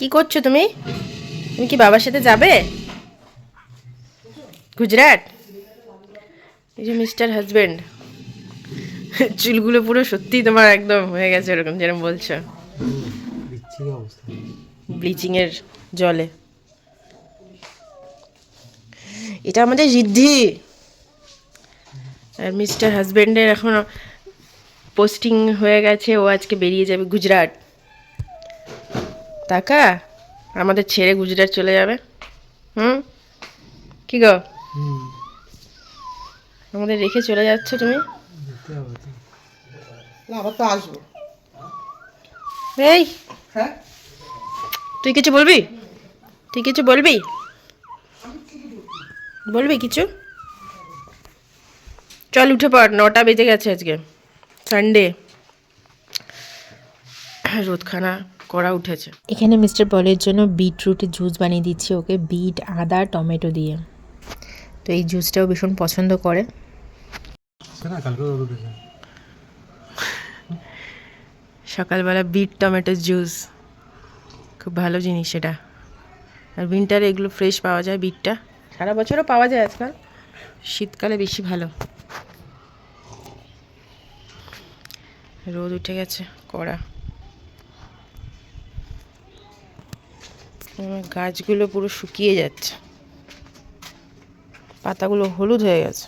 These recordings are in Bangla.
কি করছ তুমি? তুমি কি বাবার সাথে যাবে? গুজরাট? এই যে মিস্টার হাজবেন্ড। চুলগুলো পুরো সত্যি তোমার একদম হয়ে গেছে এরকম যেরকম বলছো। বিচ্ছিরি অবস্থা। ব্লিচিং এর জলে। এটা আমাদের ঋদ্ধি। আর মিস্টার হাজবেন্ডের এখন পোস্টিং হয়ে গেছে ও আজকে বেরিয়ে যাবে গুজরাট। টাকা আমাদের ছেড়ে গুজরাট চলে যাবে। হুম? কি গো? আমাদের রেখে চলে যাচ্ছ তুমি? আবার তো আসব। এই হ্যাঁ? তুই কিছু বলবি? তুই কিছু বলবি? বলবি কিছু? চল উঠে পড় নটা বেজে গেছে আজকে। সানডে রোদখানা। করা উঠেছে। এখানে মিস্টার পলের জন্য বিটরুটের জুস বানিয়ে দিচ্ছি ওকে বিট আদা টমেটো দিয়ে। তো এই জুসটাও ভীষণ পছন্দ করে। সকালবেলা বিট টমেটো জুস। খুব ভালো জিনিস এটা। আর উইন্টারে এগুলো ফ্রেশ পাওয়া যায় বিটটা। সারা বছরও পাওয়া যায় আজকাল। শীতকালে বেশি ভালো। রোদ উঠে গেছে কড়া। গাছগুলো পুরো শুকিয়ে যাচ্ছে। পাতাগুলো হলুদ হয়ে গেছে।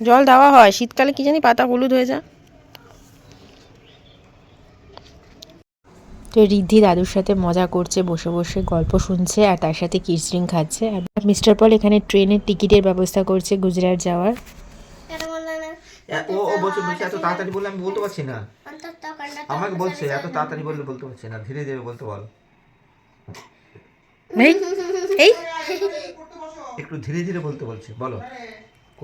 জল দেওয়া হয়। শীতকালে কি জানি পাতা হলুদ হয়ে যায়। তো রিদ্ধি দাদুর সাথে মজা করছে, বসে বসে গল্প শুনছে আর তার সাথে কিচরিং খাচ্ছে। আর মিস্টার পল এখানে ট্রেনের টিকিটের ব্যবস্থা করছে গুজরাট যাওয়ার। ও ও বলছে বলছে এত তাড়াতাড়ি বললে আমি বলতে পারছি না। আমাকে বলছে এত তাড়াতাড়ি বললে বলতে পারছি না ধীরে ধীরে বলতে বল। এই একটু ধীরে ধীরে বলতে বলছে বলো। ক?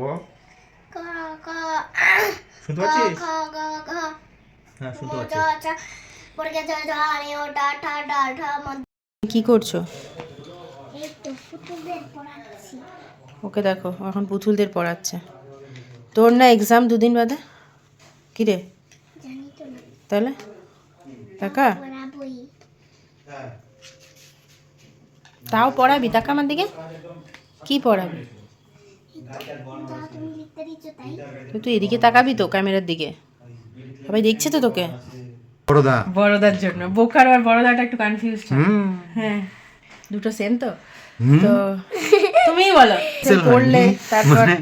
শুনতে পাচ্ছিস? হ্যাঁ শুনতে পাচ্ছি। কি করছ? ওকে দেখো এখন পুতুলদের পড়াচ্ছে। তোর না এক্সাম দুদিন বাদে? কি রে তাহলে? টাকা তাও পড়াবি? টাকা আমার দিকে। কি পড়াবি? তো তুই এদিকে তাকাবি তো ক্যামেরার দিকে। সবাই দেখছে তো তোকে? বড়দা। বড়দার জন্য। বোকার আর বড়দাটা একটু কনফিউজ হুম। হ্যাঁ। দুটো সেম তো? তো তুমিই বলো। পড়লে তারপর মানে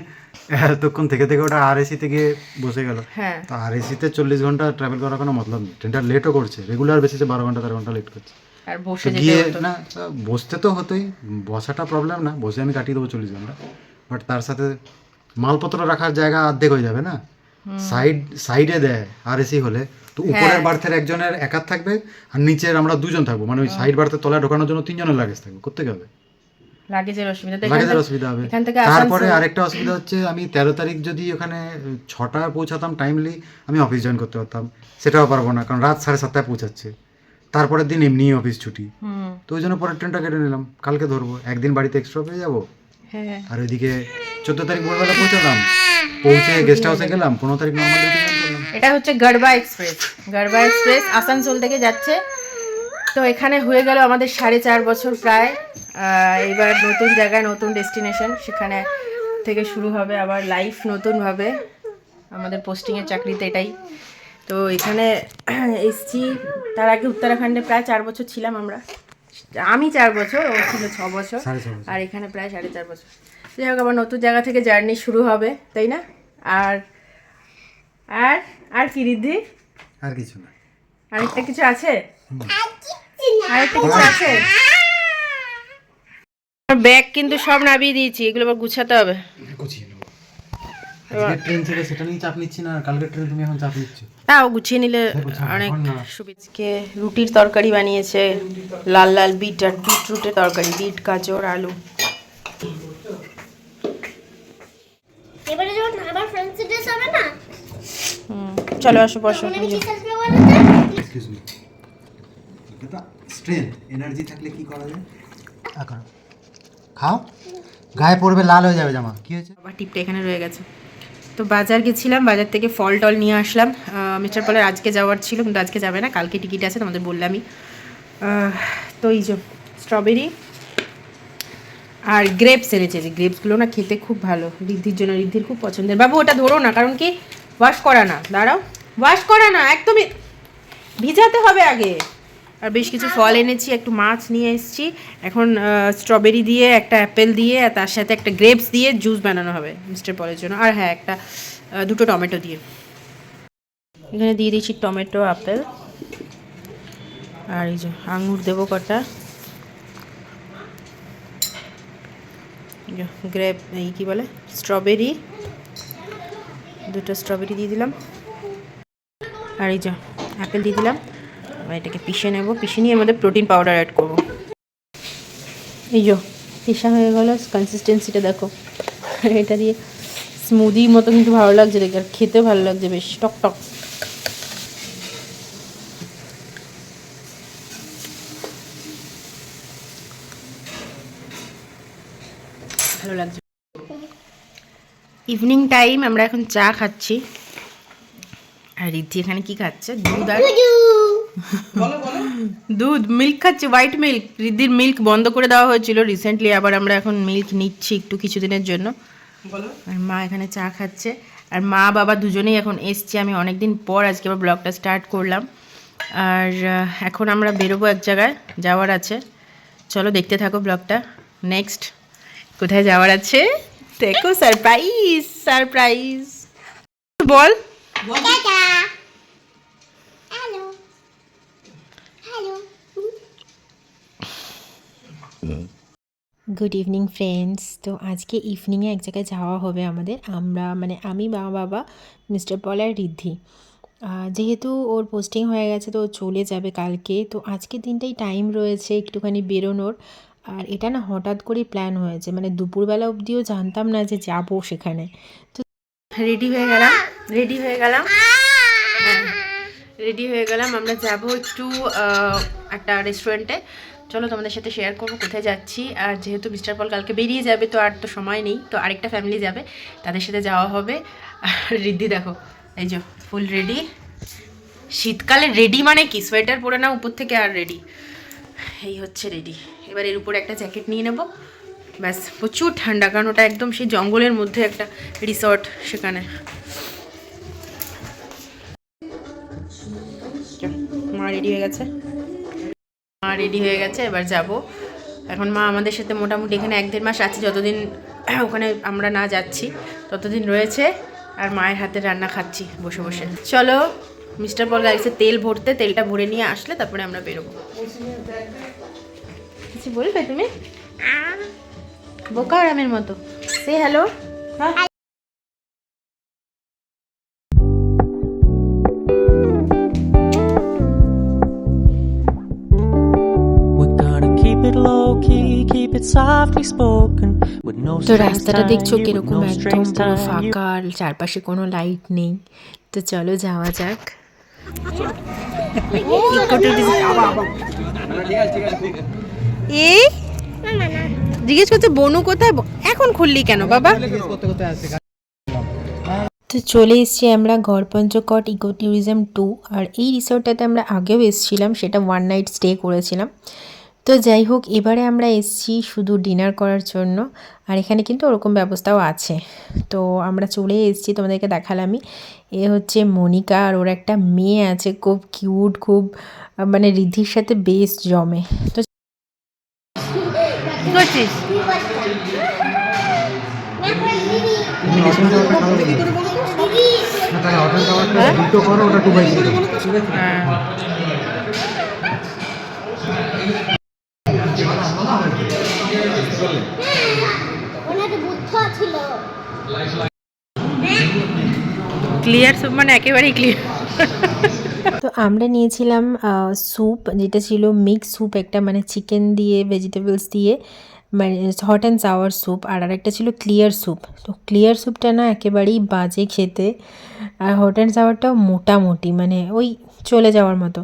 এতক্ষণ থেকে থেকে ওটা আর এসি থেকে বসে গেল। হ্যাঁ। তো আর এসিতে চল্লিশ ঘণ্টা ট্রাভেল করার কোনো মতলব নেই। ট্রেনটা লেটও করছে রেগুলার বেসিসে বারো ঘণ্টা তেরো ঘণ্টা লেট করছে। আর বসে গিয়ে না। বসতে তো হতোই বসাটা প্রবলেম না বসে আমি কাটিয়ে দেবো চল্লিশ ঘণ্টা। বাট তার সাথে মালপত্র রাখার জায়গা অর্ধেক হয়ে যাবে না। সাইড সাইডে দেয় আর এসি হলে। তো উপরের হ্যাঁ। বার্থের একজনের একার থাকবে আর নিচের আমরা দুজন থাকব। মানে ওই সাইড বার্থের তলায় ঢোকানোর জন্য তিনজনের লাগেজ থাকবে। করতে হবে? লাগেজের অসুবিধা। এখান লাগেজের থেকে- অসুবিধা হবে। তারপরে আরেকটা অসুবিধা হচ্ছে আমি তেরো তারিখ যদি ওখানে ছটায় পৌঁছাতাম টাইমলি আমি অফিস জয়েন করতে পারতাম। সেটাও পারব না কারণ রাত সাড়ে সাতটায় পৌঁছাচ্ছে। তারপরের দিন এমনি অফিস ছুটি। তো ওই জন্য পরের ট্রেনটা কেটে নিলাম। কালকে ধরবো। একদিন বাড়িতে এক্সট্রা পেয়ে যাব। হ্যাঁ। আর ওইদিকে চোদ্দ তারিখ ভোরবেলা পৌঁছালাম। পৌঁছে গেস্ট হাউসে গেলাম। পনেরো তারিখ নর্মাল এটা হচ্ছে গড়বা এক্সপ্রেস গড়বা এক্সপ্রেস আসানসোল থেকে যাচ্ছে। তো এখানে হয়ে গেল আমাদের সাড়ে চার বছর প্রায়। এবার নতুন জায়গায় নতুন ডেস্টিনেশন সেখানে থেকে শুরু হবে আবার লাইফ নতুনভাবে। আমাদের পোস্টিংয়ের চাকরিতে এটাই। তো এখানে এসছি তার আগে উত্তরাখণ্ডে প্রায় চার বছর ছিলাম আমরা। আমি চার বছর ও ছিল ছ বছর। আর এখানে প্রায় সাড়ে চার বছর। যাই হোক আবার নতুন জায়গা থেকে জার্নি শুরু হবে তাই না? আর আর আর কি রিদ্ধি আর কিছু না। আরেকটা কিছু আছে? আরেকটা কিছু আছে। ব্যাগ কিন্তু সব নামিয়ে দিয়েছি এগুলো আবার গুছাতে হবে। গুছিয়ে ট্রেন ছিল সেটা নিয়ে চাপ নিচ্ছি না আর ট্রেন তুমি এখন চাপ নিচ্ছ। তাও গুছিয়ে নিলে অনেক এখন রুটির তরকারি বানিয়েছে লাল লাল বিট আর বিটরুটের তরকারি বিট গাজর আলু। এবারে যখন আবার ফ্রেন্ডস ড্রেস হবে না? হুম, চলো আসো বসো। এক্সকিউজ মি স্ট্রেংথ এনার্জি থাকলে কি করা যায়? খাও। গায়ে পড়বে লাল হয়ে যাবে জামা। কি হয়েছে? আবার টিপটা এখানে রয়ে গেছে। তো বাজার গেছিলাম বাজার থেকে ফল টল নিয়ে আসলাম। মিস্টার পলের আজকে যাওয়ার ছিল কিন্তু আজকে যাবে না। কালকে টিকিট আছে তোমাদের বললামই। তো এই যে স্ট্রবেরি আর গ্রেপস এনেছে। যে গ্রেপসগুলো না খেতে খুব ভালো। রিদ্ধির জন্য রিদ্ধির খুব পছন্দের। বাবু ওটা ধরো না কারণ কি? ওয়াশ করা না। দাঁড়াও। ওয়াশ করা না একদমই ভিজাতে হবে আগে। আর বেশ কিছু ফল এনেছি, একটু মাছ নিয়ে এসেছি। এখন স্ট্রবেরি দিয়ে, একটা অ্যাপেল দিয়ে, আর তার সাথে একটা গ্রেপস দিয়ে জুস বানানো হবে মিস্টার পলের জন্য। আর হ্যাঁ একটা দুটো টমেটো দিয়ে। এখানে দিয়ে দিয়েছি টমেটো, আপেল। আর এই যে আঙুর দেবো কটা। গ্রেপ এই কী বলে? স্ট্রবেরি দুটো স্ট্রবেরি দিয়ে দিলাম। আর এই যা অ্যাপেল দিয়ে দিলাম। এবার এটাকে পিষে নেব। পিষে নিয়ে আমাদের প্রোটিন পাউডার অ্যাড করব। এই যো, পিষা হয়ে গেল কনসিস্টেন্সিটা দেখো। এটা দিয়ে স্মুদি মতো কিন্তু ভালো লাগছে দেখে, আর খেতে ভালো লাগছে বেশ, টক টক। ভালো লাগছে। ইভিনিং টাইম আমরা এখন চা খাচ্ছি। আর রিদ্ধি এখানে কি খাচ্ছে? দুধ আর দুধ মিল্ক খাচ্ছে হোয়াইট মিল্ক রিদ্ধির মিল্ক বন্ধ করে দেওয়া হয়েছিল রিসেন্টলি আবার আমরা এখন মিল্ক নিচ্ছি একটু কিছুদিনের জন্য। আর মা এখানে চা খাচ্ছে। আর মা বাবা দুজনেই এখন এসছে। আমি অনেক দিন পর আজকে আবার ব্লগটা স্টার্ট করলাম। আর এখন আমরা বেরোবো এক জায়গায় যাওয়ার আছে। চলো দেখতে থাকো ব্লগটা নেক্সট কোথায় যাওয়ার আছে? দেখো সারপ্রাইজ সারপ্রাইজ বল। গুড ইভিনিং ফ্রেন্ডস তো আজকে ইভিনিংয়ে এক জায়গায় যাওয়া হবে আমাদের। আমরা মানে আমি মা বাবা মিস্টার পল আর রিদ্ধি যেহেতু ওর পোস্টিং হয়ে গেছে তো ও চলে যাবে কালকে। তো আজকের দিনটাই টাইম রয়েছে একটুখানি বেরোনোর। আর এটা না হঠাৎ করেই প্ল্যান হয়েছে। মানে দুপুরবেলা অবধিও জানতাম না যে যাব সেখানে। তো রেডি হয়ে গেলাম? রেডি হয়ে গেলাম? রেডি হয়ে গেলাম। আমরা যাব একটু একটা রেস্টুরেন্টে চলো তোমাদের সাথে শেয়ার করব কোথায় যাচ্ছি। আর যেহেতু মিস্টার পল কালকে বেরিয়ে যাবে, তো আর তো সময় নেই। তো আরেকটা ফ্যামিলি যাবে, তাদের সাথে যাওয়া হবে। আর রিদ্ধি দেখো, এই যে ফুল রেডি শীতকালে রেডি মানে কি? সোয়েটার পরে না উপর থেকে আর রেডি এই হচ্ছে রেডি এবার এর উপরে একটা জ্যাকেট নিয়ে নেব। ব্যাস, প্রচুর ঠান্ডা, কারণ ওটা একদম সেই জঙ্গলের মধ্যে একটা রিসর্ট সেখানে। চল, মা রেডি হয়ে গেছে? মা রেডি হয়ে গেছে এবার যাব। এখন মা আমাদের সাথে মোটামুটি এখানে এক দেড় মাস আছে যতদিন ওখানে আমরা না যাচ্ছি ততদিন রয়েছে। আর মায়ের হাতে রান্না খাচ্ছি বসে বসে। চলো মিস্টার পল গাইছে তেল ভরতে তেলটা ভরে নিয়ে আসলে তারপরে আমরা বেরোবো। কিছু বলবে তুমি? বোকা আরামের মতো। সে হ্যালো হ্যাঁ। তো রাস্তাটা দেখছ কীরকম? একদম পুরো ফাঁকা আর চারপাশে কোনো লাইট নেই। তো চলো যাওয়া যাক। এই জিজ্ঞেস করছে বনু কোথায়? এখন খুললি কেন বাবা? তো চলে এসেছি আমরা গড়পঞ্চকট ইকো ট্যুরিজম টু আর এই রিসোর্টটাতে আমরা আগেও এসেছিলাম সেটা ওয়ান নাইট স্টে করেছিলাম। তো যাই হোক এবারে আমরা এসছি শুধু ডিনার করার জন্য আর এখানে কিন্তু ওরকম ব্যবস্থাও আছে। তো আমরা চলে এসেছি তোমাদেরকে দেখালামই। এ হচ্ছে মনিকা আর ওর একটা মেয়ে আছে খুব কিউট খুব মানে রিদ্ধির সাথে বেশ জমে। তো ছিল ক্লিয়ার সব মানে একেবারেই ক্লিয়ার তো আমরা নিয়েছিলাম স্যুপ যেটা ছিল মিক্স স্যুপ একটা মানে চিকেন দিয়ে ভেজিটেবলস দিয়ে মানে হট অ্যান্ড সাওয়ার স্যুপ আর আরেকটা ছিল ক্লিয়ার স্যুপ তো ক্লিয়ার স্যুপটা না একেবারেই বাজে খেতে, আর হট অ্যান্ড সাওয়ারটাও মোটামুটি মানে ওই চলে যাওয়ার মতো।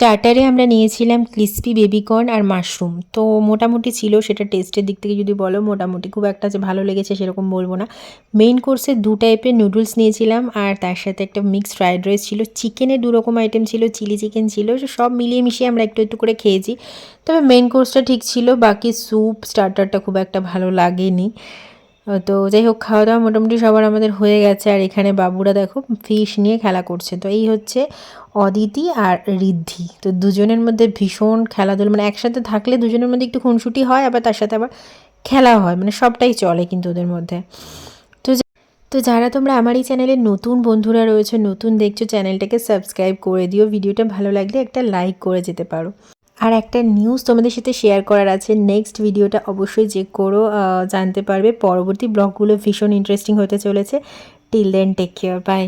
স্টার্টারে আমরা নিয়েছিলাম ক্রিসপি বেবিকর্ন আর মাশরুম তো মোটামুটি ছিল সেটা টেস্টের দিক থেকে যদি বলো, মোটামুটি খুব একটা যে ভালো লেগেছে সেরকম বলব না। মেইন কোর্সে দু টাইপের নুডলস নিয়েছিলাম আর তার সাথে একটা মিক্সড ফ্রাইড রাইস ছিল। চিকেনের দু রকম আইটেম ছিল চিলি চিকেন ছিল সব মিলিয়ে মিশিয়ে আমরা একটু একটু করে খেয়েছি। তবে মেইন কোর্সটা ঠিক ছিল, বাকি স্যুপ স্টার্টারটা খুব একটা ভালো লাগেনি। তো যাই হোক খাওয়া দাওয়া মোটামুটি সবার আমাদের হয়ে গেছে। আর এখানে বাবুরা দেখো ফিশ নিয়ে খেলা করছে। তো এই হচ্ছে অদিতি আর ঋদ্ধি। তো দুজনের মধ্যে ভীষণ খেলাধুলো মানে একসাথে থাকলে দুজনের মধ্যে একটু খুনসুটি হয়, আবার তার সাথে আবার খেলা হয়। মানে সবটাই চলে কিন্তু ওদের মধ্যে। তো যারা তোমরা আমার এই চ্যানেলে নতুন বন্ধুরা রয়েছে, নতুন দেখছ, চ্যানেলটাকে সাবস্ক্রাইব করে দিও। ভিডিওটা ভালো লাগলে একটা লাইক করে যেতে পারো। আর একটা নিউজ তোমাদের সাথে শেয়ার করার আছে। নেক্সট ভিডিওটা অবশ্যই চেক করো জানতে পারবে। পরবর্তী ব্লগগুলো ভীষণ ইন্টারেস্টিং হতে চলেছে। Till then take care bye